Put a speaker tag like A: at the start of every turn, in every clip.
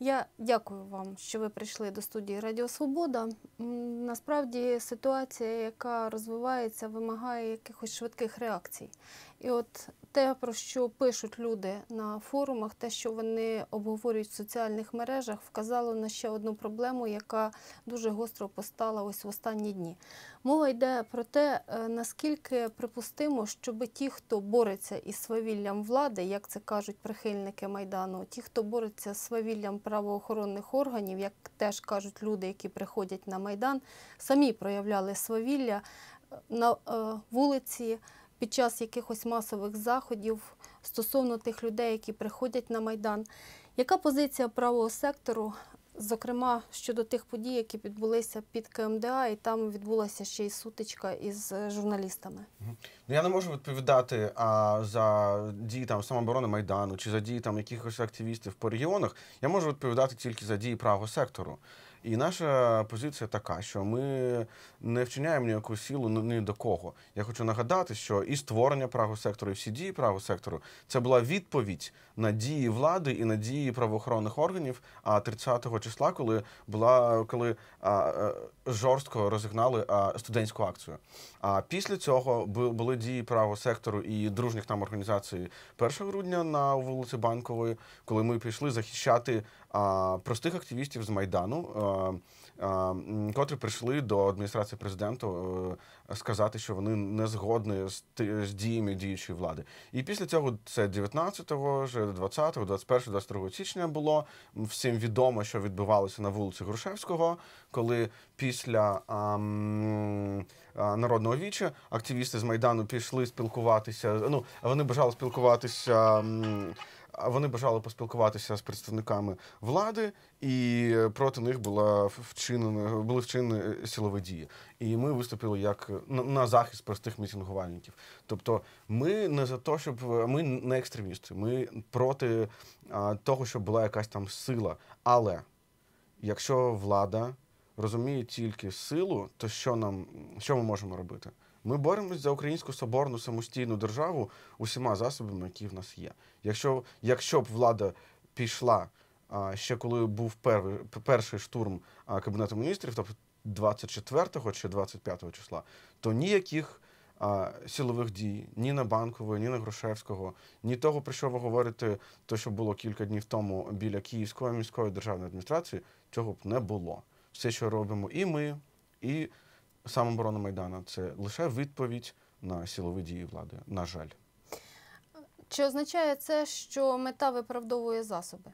A: Я дякую вам, що ви прийшли до студії Радіо Свобода. Насправді ситуація, яка розвивається, вимагає якихось швидких реакцій. І от те, про що пишуть люди на форумах, те, що вони обговорюють в соціальних мережах, вказало на ще одну проблему, яка дуже гостро постала ось в останні дні. Мова йде про те, е, наскільки припустимо, щоб ті, хто бореться із свавіллям влади, як це кажуть прихильники майдану, ті, хто бореться з свавіллям правоохоронних органів, як теж кажуть люди, які приходять на майдан, самі проявляли свавілля е, на е, вулиці під час якихось масових заходів стосовно тих людей, які приходять на майдан. Яка позиція правого сектору? Зокрема, щодо тих подій, які відбулися під КМДА, і там відбулася ще й сутичка із журналістами.
B: Ну, я не можу відповідати а, за дії там самооборони Майдану чи за дії там якихось активістів по регіонах. Я можу відповідати тільки за дії правого сектору. І наша позиція така, що ми не вчиняємо ніяку силу ні- до кого. Я хочу нагадати, що і створення правого сектору, і всі дії правого сектору це була відповідь на дії влади і на дії правоохоронних органів. А 30 числа, коли була коли а, а, жорстко розігнали а, студентську акцію. А після цього були дії правого сектору і дружніх нам організацій 1 грудня на вулиці Банкової, коли ми пішли захищати простих активістів з Майдану, котрі прийшли до адміністрації президента е, сказати, що вони не згодні з, з діями діючої влади. І після цього це 19-го, вже 20-го, 21-го, 22 січня було. Всім відомо, що відбувалося на вулиці Грушевського, коли після ам, народного віча активісти з Майдану пішли спілкуватися. Ну, вони бажали спілкуватися. м, а Вони бажали поспілкуватися з представниками влади, і проти них була вчинена були вчинені силові дії. І ми виступили як на, на захист простих мітингувальників. Тобто, ми не за те, щоб ми не екстремісти, ми проти того, щоб була якась там сила. Але якщо влада розуміє тільки силу, то що нам що ми можемо робити? Ми боремось за українську соборну самостійну державу усіма засобами, які в нас є. Якщо, якщо б влада пішла а, ще коли був перший, перший штурм а, Кабінету міністрів, тобто 24 чи 25 числа, то ніяких а, силових дій ні на банкової, ні на Грушевського, ні того, про що ви говорите, то що було кілька днів тому біля Київської міської державної адміністрації, цього б не було. Все, що робимо, і ми, і самооборона Майдана, це лише відповідь на силові дії влади. На жаль.
A: Чи означає це, що мета виправдовує засоби?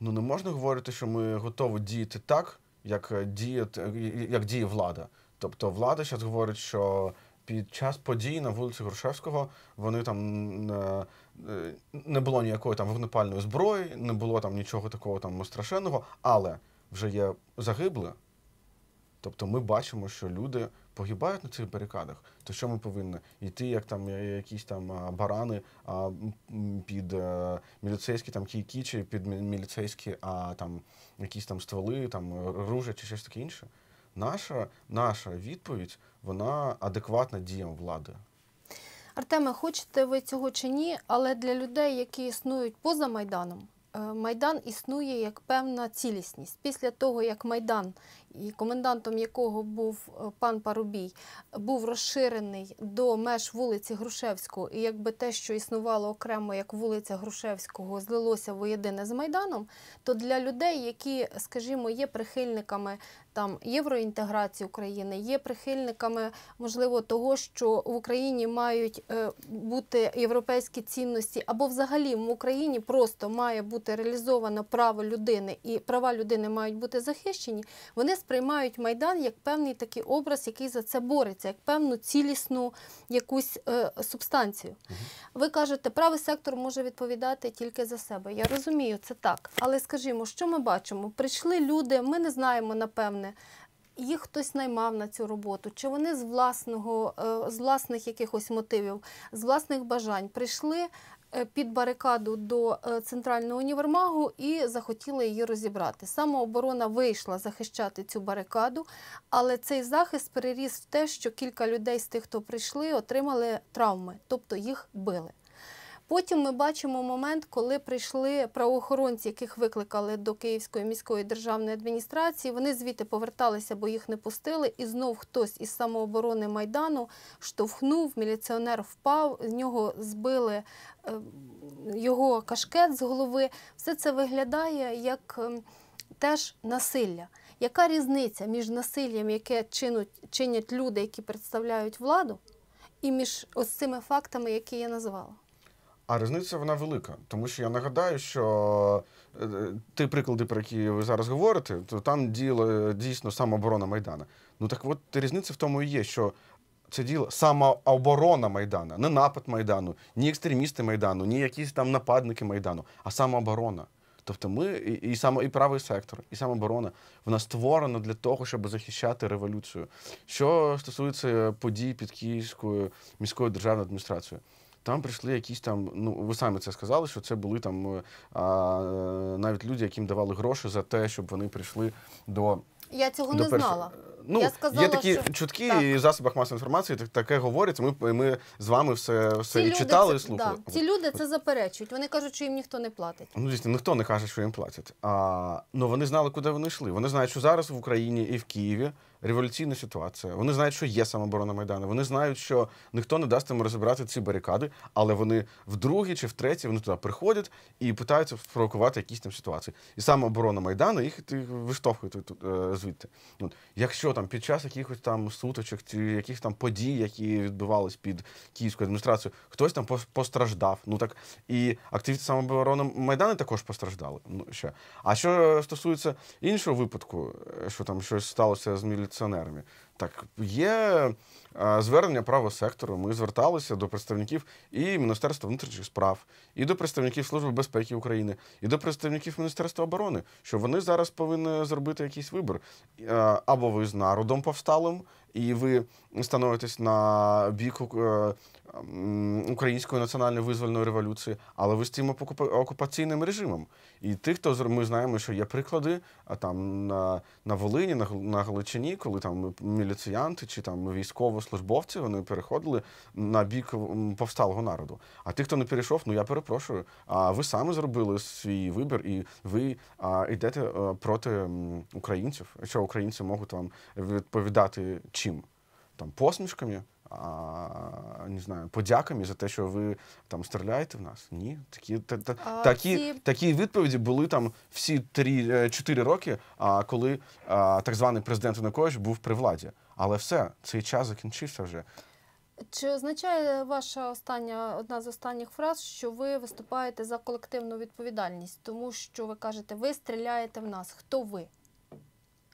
B: Ну не можна говорити, що ми готові діяти так, як е, діє, як діє влада. Тобто влада зараз говорить, що під час подій на вулиці Грушевського вони там е, е, не було ніякої там вогнепальної зброї, не було там нічого такого там страшенного, але вже є загиблі. Тобто ми бачимо, що люди погибають на цих барикадах. То що ми повинні? Йти, як там е, якісь там барани а, під е, міліцейські там кійки, чи під міліцейські, а там якісь там стволи, там ружя чи щось таке інше. Наша, наша відповідь, вона адекватна діям влади.
A: Артеме, хочете ви цього чи ні, але для людей, які існують поза Майданом, е, Майдан існує як певна цілісність. Після того, як Майдан, і комендантом якого був е, пан Парубій, був розширений до меж вулиці Грушевського, і якби те, що існувало окремо як вулиця Грушевського, злилося воєдине з Майданом, то для людей, які, скажімо, є прихильниками там євроінтеграції України, є прихильниками, можливо, того, що в Україні мають е, бути європейські цінності, або взагалі в Україні просто має бути реалізовано право людини і права людини мають бути захищені. Вони сприймають майдан як певний такий образ, який за це бореться, як певну цілісну якусь е, субстанцію. Ви кажете, правий сектор може відповідати тільки за себе. Я розумію, це так. Але скажімо, що ми бачимо? Прийшли люди, ми не знаємо напевне. Їх хтось наймав на цю роботу, чи вони з власного, е, з власних якихось мотивів, з власних бажань прийшли е, під барикаду до е, центрального універмагу і захотіли її розібрати. Самооборона вийшла захищати цю барикаду, але цей захист переріс в те, що кілька людей з тих, хто прийшли, отримали травми, тобто їх били. Потім ми бачимо момент, коли прийшли правоохоронці, яких викликали до Київської міської державної адміністрації. Вони звідти поверталися, бо їх не пустили. І знов хтось із самооборони Майдану штовхнув, міліціонер впав, з нього збили е, його кашкет з голови. Все це виглядає як ем, теж насилля. Яка різниця між насиллям, яке чинуть, чинять люди, які представляють владу, і між ось цими фактами, які я назвала?
B: А різниця вона велика, тому що я нагадаю, що е, ті приклади, про які ви зараз говорите, то там діяла дійсно самооборона Майдана. Ну так от різниця в тому і є, що це діло самооборона Майдана, не напад Майдану, ні екстремісти Майдану, ні якісь там нападники Майдану, а самооборона. Тобто ми і, і саме і правий сектор, і самооборона вона створена для того, щоб захищати революцію. Що стосується подій під Київською міською державною адміністрацією, там прийшли якісь там, ну ви самі це сказали, що це були там е, а, навіть люди, яким давали гроші за те, щоб вони прийшли до.
A: Я цього
B: до
A: не
B: перш-
A: знала.
B: Ну,
A: Я сказала,
B: є такі
A: що-
B: чутки
A: Так.
B: і в засобах масової інформації так, таке говориться. Ми, ми з вами все, все і читали, і слухали.
A: Да, ці люди це заперечують. Вони кажуть, що їм ніхто не платить.
B: Ну, дійсно, ніхто не каже, що їм платять. А, ну, вони знали, куди вони йшли. Вони знають, що зараз в Україні і в Києві революційна ситуація. Вони знають, що є самооборона Майдану. Вони знають, що ніхто не дасть їм розібрати ці барикади, але вони вдруге чи втретє вони туди приходять і питаються спровокувати якісь там ситуації. І самооборона Майдану їх виштовхує е, звідти. От, якщо там під час якихось там суточок чи якихось там подій, які відбувались під київською адміністрацією, хтось там постраждав. Ну так і активісти самооборони Майдану також постраждали. Ну ще. А що стосується іншого випадку, е, що там щось сталося з міліціонерами, так є е, звернення правого сектору. Ми зверталися до представників і Міністерства внутрішніх справ, і до представників Служби безпеки України, і до представників Міністерства оборони, що вони зараз повинні зробити якийсь вибір. Е, Або ви з народом повсталим, і ви становитесь на бік е, української національної визвольної революції, але ви з цим окупаційним режимом. І тих, хто ми знаємо, що є приклади там на, Волині, на, Галичині, коли там міліціянти чи там військовослужбовці вони переходили на бік повсталого народу. А тих, хто не перейшов, ну я перепрошую. А ви самі зробили свій вибір, і ви а, йдете е, проти українців. Що українці можуть вам відповідати чим? Там посмішками, а, не знаю, подяками за те, що ви там стріляєте в нас? Ні. Такі, та, та,
A: А
B: такі,
A: ці-
B: такі відповіді були там всі три, е, чотири роки, а, коли а, так званий президент Янукович був при владі. Але все, цей час закінчився вже.
A: Чи означає ваша остання одна з останніх фраз, що ви виступаєте за колективну відповідальність, тому що ви кажете, ви стріляєте в нас. Хто ви?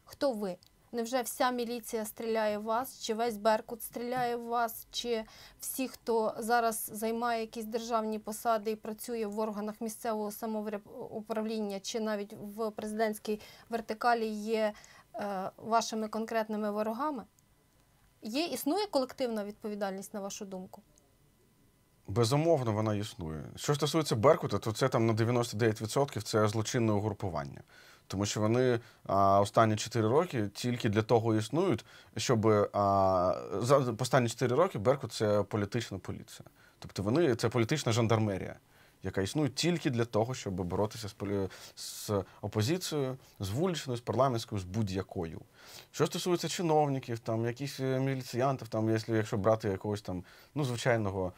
A: Хто ви? Невже вся міліція стріляє в вас, чи весь Беркут стріляє в вас, чи всі, хто зараз займає якісь державні посади і працює в органах місцевого самоуправління, чи навіть в президентській вертикалі є е, вашими конкретними ворогами? Є існує колективна відповідальність, на вашу думку?
B: Безумовно, вона існує. Що стосується Беркута, то це там на 99% це злочинне угрупування. Тому що вони а, останні 4 роки тільки для того існують, щоб а, за останні 4 роки Беркут це політична поліція. Тобто вони це політична жандармерія, яка існує тільки для того, щоб боротися з, полі... з опозицією, з вуличною, з парламентською, з будь-якою. Що стосується чиновників, там якихось е, міліціянтів, там, якщо, брати якогось там ну, звичайного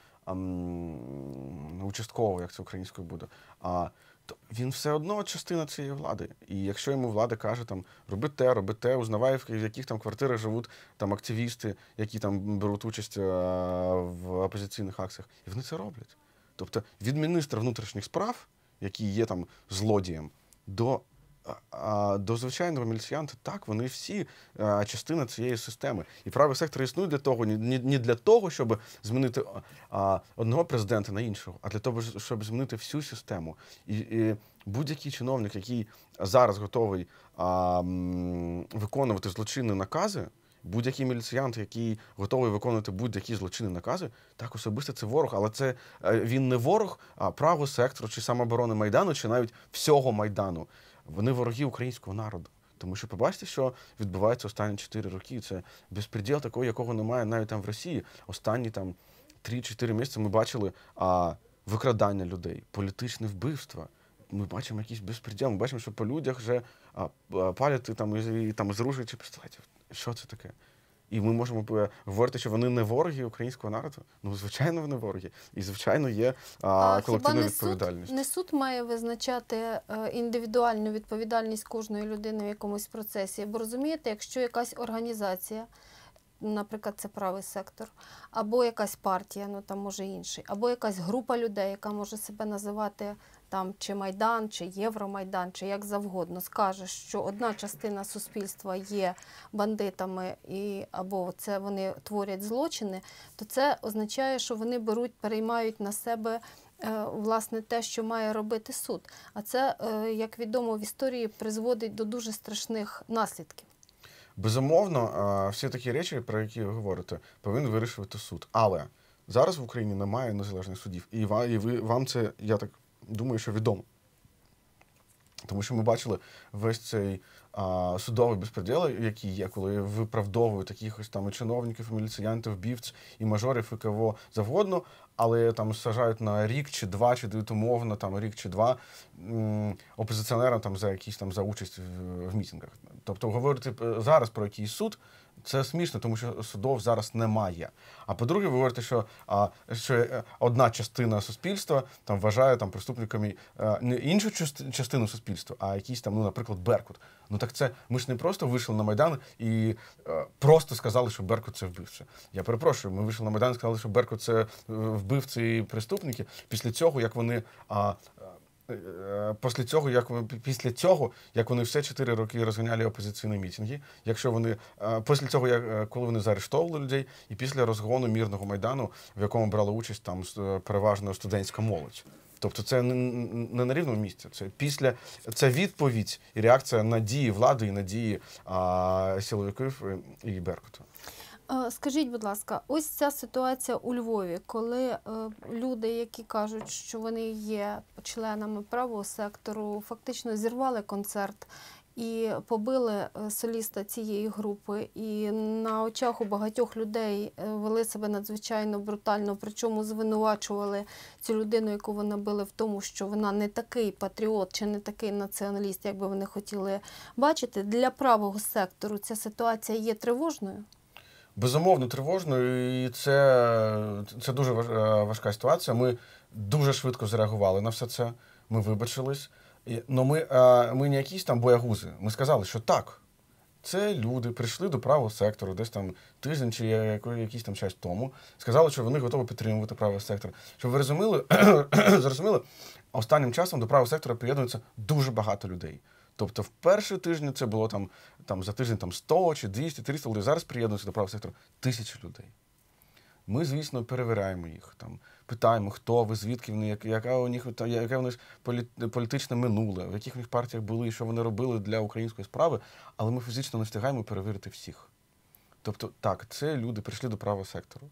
B: участкового, як це українською буде, а, то він все одно частина цієї влади. І якщо йому влада каже, там, роби те, роби те, узнавай, в яких там квартирах живуть там активісти, які там беруть участь в опозиційних акціях, і вони це роблять. Тобто від міністра внутрішніх справ, який є там злодієм, до а, до звичайного міліціянта, так, вони всі а, частина цієї системи. І правий сектор існує для того, ні, ні для того, щоб змінити а, одного президента на іншого, а для того, щоб змінити всю систему. І, і будь-який чиновник, який зараз готовий а, виконувати злочинні накази, будь-який міліціянт, який готовий виконувати будь-які злочинні накази, так особисто це ворог, але це е, він не ворог а правого сектору, чи самооборони Майдану, чи навіть всього Майдану. Вони вороги українського народу. Тому що побачите, що відбувається останні 4 роки. Це безпреділ такого, якого немає навіть там в Росії. Останні там 3-4 місяці ми бачили а, викрадання людей, політичне вбивство. Ми бачимо якийсь безпреділ, ми бачимо, що по людях вже а, а, палять там, і, там з чи пістолетів. Що це таке? І ми можемо е, говорити, що вони не вороги українського народу. Ну, звичайно, вони вороги. І, звичайно, є а,
A: хіба
B: колективна
A: не суд,
B: відповідальність.
A: не суд має визначати е, індивідуальну відповідальність кожної людини в якомусь процесі? Бо розумієте, якщо якась організація, наприклад, це правий сектор, або якась партія, ну там може інший, або якась група людей, яка може себе називати там чи Майдан, чи Євромайдан, чи як завгодно, скаже, що одна частина суспільства є бандитами і або це вони творять злочини, то це означає, що вони беруть, переймають на себе. е, Власне, те, що має робити суд. А це, е, як відомо в історії, призводить до дуже страшних наслідків.
B: Безумовно, всі такі речі, про які ви говорите, повинен вирішувати суд. Але зараз в Україні немає незалежних судів. І ви вам це, я так думаю, що відомо. Тому що ми бачили весь цей а, судовий безпреділ, який є, коли виправдовують таких там чиновників, міліціянтів, бівць, і мажорів, і кого завгодно, але там сажають на рік чи два, чи дають умовно там рік чи два опозиціонерам там за якісь там за участь в, в мітингах. Тобто говорити е, зараз про якийсь суд. Це смішно, тому що судов зараз немає. А по-друге, ви говорите, що, а, що е, одна частина суспільства там вважає там преступниками е, не іншу част- частину суспільства, а якийсь там, ну, наприклад, Беркут. Ну так це ми ж не просто вийшли на Майдан і е, просто сказали, що Беркут це вбивця. Я перепрошую, ми вийшли на Майдан і сказали, що Беркут це вбивці і преступники. Після цього, як вони. А, Після цього, як вони- після цього, як вони все чотири роки розганяли опозиційні мітинги, якщо вони е, після цього, як е, коли вони заарештовували людей, і після розгону мірного майдану, в якому брала участь там е, переважно студентська молодь. Тобто це не, на рівному місці. Це після це відповідь і реакція на дії влади і на дії а, силовиків і Беркуту.
A: Скажіть, будь ласка, ось ця ситуація у Львові, коли е, люди, які кажуть, що вони є членами правого сектору, фактично зірвали концерт і побили е, соліста цієї групи, і на очах у багатьох людей е, вели себе надзвичайно брутально, причому звинувачували цю людину, яку вони били, в тому, що вона не такий патріот чи не такий націоналіст, як би вони хотіли бачити. Для правого сектору ця ситуація є тривожною.
B: Безумовно, тривожно, і це, це дуже е, важка ситуація. Ми дуже швидко зреагували на все це. Ми вибачились. Ну, ми, е, ми не якісь там боягузи. Ми сказали, що так. Це люди прийшли до правого сектору, десь там тиждень чи якийсь там час тому. Сказали, що вони готові підтримувати правий сектор. Щоб ви розуміли, зрозуміли, останнім часом до правого сектора приєднується дуже багато людей. Тобто в перші тижні це було там, там за тиждень там 100 чи 200, 300 людей. Зараз приєднуються до правого сектору тисячі людей. Ми, звісно, перевіряємо їх, там, питаємо, хто ви, звідки вони, яка у них та- яке у них політичне минуле, в яких в них партіях були і що вони робили для української справи, але ми фізично не встигаємо перевірити всіх. Тобто, так, це люди прийшли до правого сектору.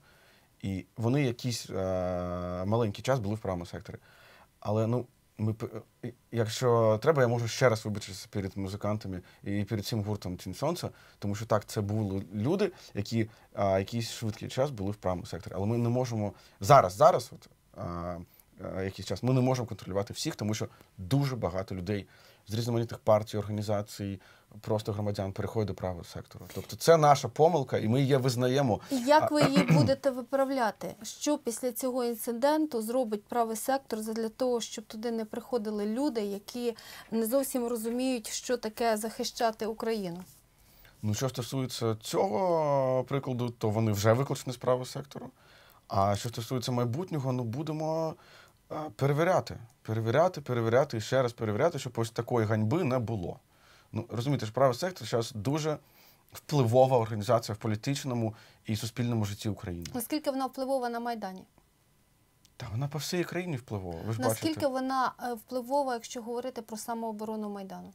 B: І вони якийсь е- маленький час були в правому секторі. Але ну, ми, якщо треба, я можу ще раз вибачитися перед музикантами і перед цим гуртом Тінь Сонця, тому що так, це були люди, які а, якийсь швидкий час були в правому секторі. Але ми не можемо зараз, зараз, от, а, а, якийсь час, ми не можемо контролювати всіх, тому що дуже багато людей з різноманітних партій, організацій, просто громадян переходять до правого сектору. Тобто це наша помилка, і ми її визнаємо.
A: Як ви її будете виправляти? Що після цього інциденту зробить правий сектор для того, щоб туди не приходили люди, які не зовсім розуміють, що таке захищати Україну?
B: Ну, що стосується цього прикладу, то вони вже виключені з правого сектору. А що стосується майбутнього, ну будемо перевіряти, перевіряти, перевіряти і ще раз перевіряти, щоб ось такої ганьби не було. Ну, розумієте, ж правий сектор зараз дуже впливова організація в політичному і суспільному житті України.
A: Наскільки вона впливова на Майдані?
B: Та вона по всій країні впливова. Ви ж
A: Наскільки
B: бачите.
A: вона е, впливова, якщо говорити про самооборону Майдану?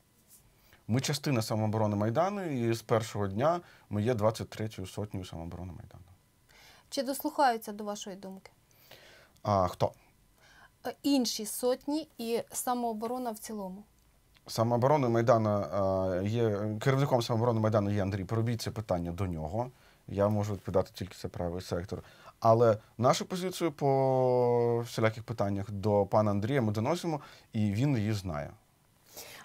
B: Ми частина самооборони Майдану, і з першого дня ми є 23-ю сотнею самооборони Майдану.
A: Чи дослухаються до вашої думки?
B: А хто?
A: Е, Інші сотні і самооборона в цілому.
B: Самооборони Майдану е, є керівником самооборони Майдану є Андрій Поробій. Це питання до нього. Я можу відповідати тільки за правий сектор. Але нашу позицію по всіляких питаннях до пана Андрія ми доносимо, і він її знає.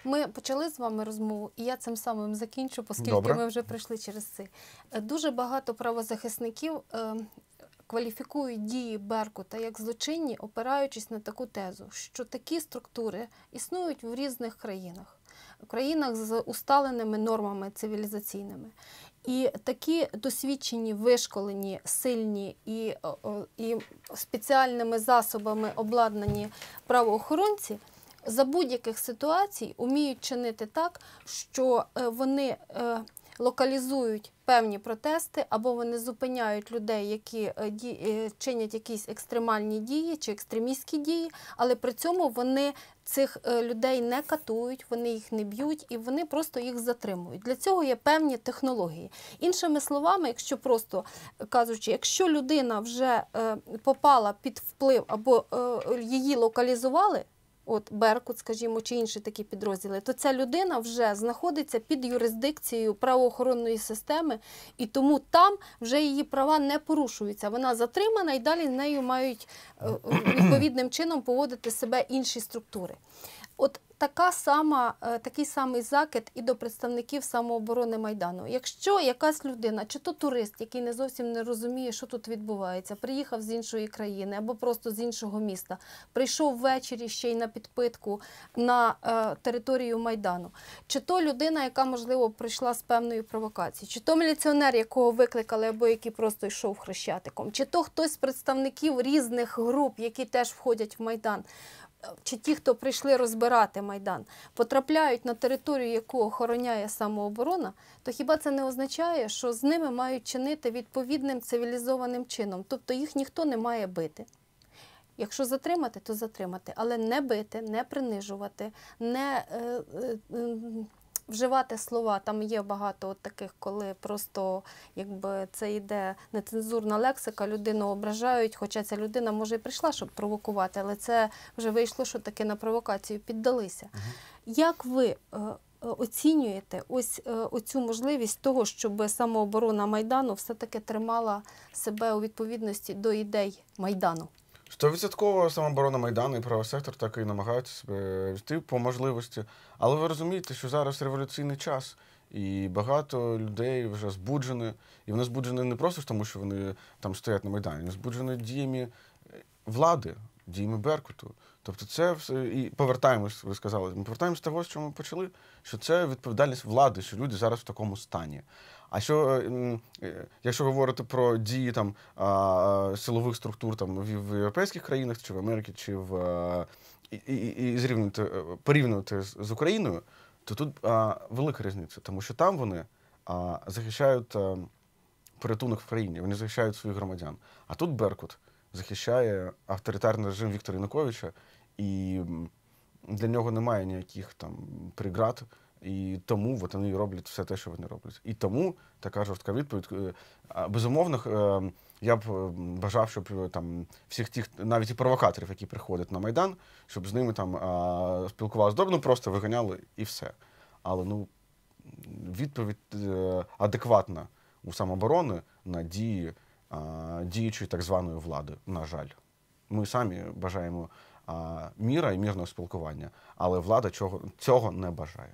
A: Ми почали з вами розмову, і я цим самим закінчу, оскільки
B: Добре.
A: ми вже пройшли через це. Е, Дуже багато правозахисників е, кваліфікують дії Беркута як злочинні, опираючись на таку тезу, що такі структури існують в різних країнах, в країнах з усталеними нормами цивілізаційними. І такі досвідчені, вишколені, сильні і, і спеціальними засобами обладнані правоохоронці за будь-яких ситуацій уміють чинити так, що е, вони е, локалізують певні протести, або вони зупиняють людей, які е, е, чинять якісь екстремальні дії чи екстремістські дії, але при цьому вони цих е, людей не катують, вони їх не б'ють і вони просто їх затримують. Для цього є певні технології. Іншими словами, якщо просто кажучи, якщо людина вже попала під вплив або її локалізували. От Беркут, скажімо, чи інші такі підрозділи, то ця людина вже знаходиться під юрисдикцією правоохоронної системи, і тому там вже її права не порушуються. Вона затримана і далі з нею мають е, відповідним чином поводити себе інші структури. От така сама, е, такий самий закид і до представників самооборони Майдану. Якщо якась людина, чи то турист, який не зовсім не розуміє, що тут відбувається, приїхав з іншої країни або просто з іншого міста, прийшов ввечері ще й на підпитку на е, територію Майдану, чи то людина, яка, можливо, прийшла з певною провокацією, чи то міліціонер, якого викликали, або який просто йшов хрещатиком, чи то хтось з представників різних груп, які теж входять в Майдан чи ті, хто прийшли розбирати Майдан, потрапляють на територію, яку охороняє самооборона, то хіба це не означає, що з ними мають чинити відповідним цивілізованим чином? Тобто їх ніхто не має бити. Якщо затримати, то затримати, але не бити, не принижувати, не е, е, вживати слова. Там є багато от таких, коли просто якби це йде нецензурна лексика, людину ображають, хоча ця людина може і прийшла, щоб провокувати, але це вже вийшло, що таки на провокацію піддалися. Як ви е, е, оцінюєте ось е, оцю можливість того, щоб самооборона Майдану все-таки тримала себе у відповідності до ідей Майдану?
B: Стовідсотково самооборона Майдану і правий сектор так і намагаються себе вести по можливості. Але ви розумієте, що зараз революційний час, і багато людей вже збуджені. І вони збуджені не просто тому, що вони там стоять на Майдані, вони збуджені діями е, влади, діями Беркуту. Тобто це все і повертаємось, ви сказали. Ми повертаємось з того, що ми почали, що це відповідальність влади, що люди зараз в такому стані. А що е, е, якщо говорити про дії там силових структур там в, європейських країнах, чи в Америці, чи в е, і, і, і зрівнювати, порівнювати з, Україною, то тут велика різниця, тому що там вони захищають порятунок в країні, вони захищають своїх громадян. А тут Беркут захищає авторитарний режим Віктора Януковича, і для нього немає ніяких там преград. І тому от вони роблять все те, що вони роблять. І тому така жорстка відповідь. Е, Безумовно, е, я б е, бажав, щоб там всіх тих, навіть і провокаторів, які приходять на Майдан, щоб з ними там спілкувалися добре, ну просто виганяли і все. Але ну відповідь адекватна у самооборони на дії діючої так званої влади, на жаль. Ми самі бажаємо міра і мирного спілкування, але влада цього не бажає.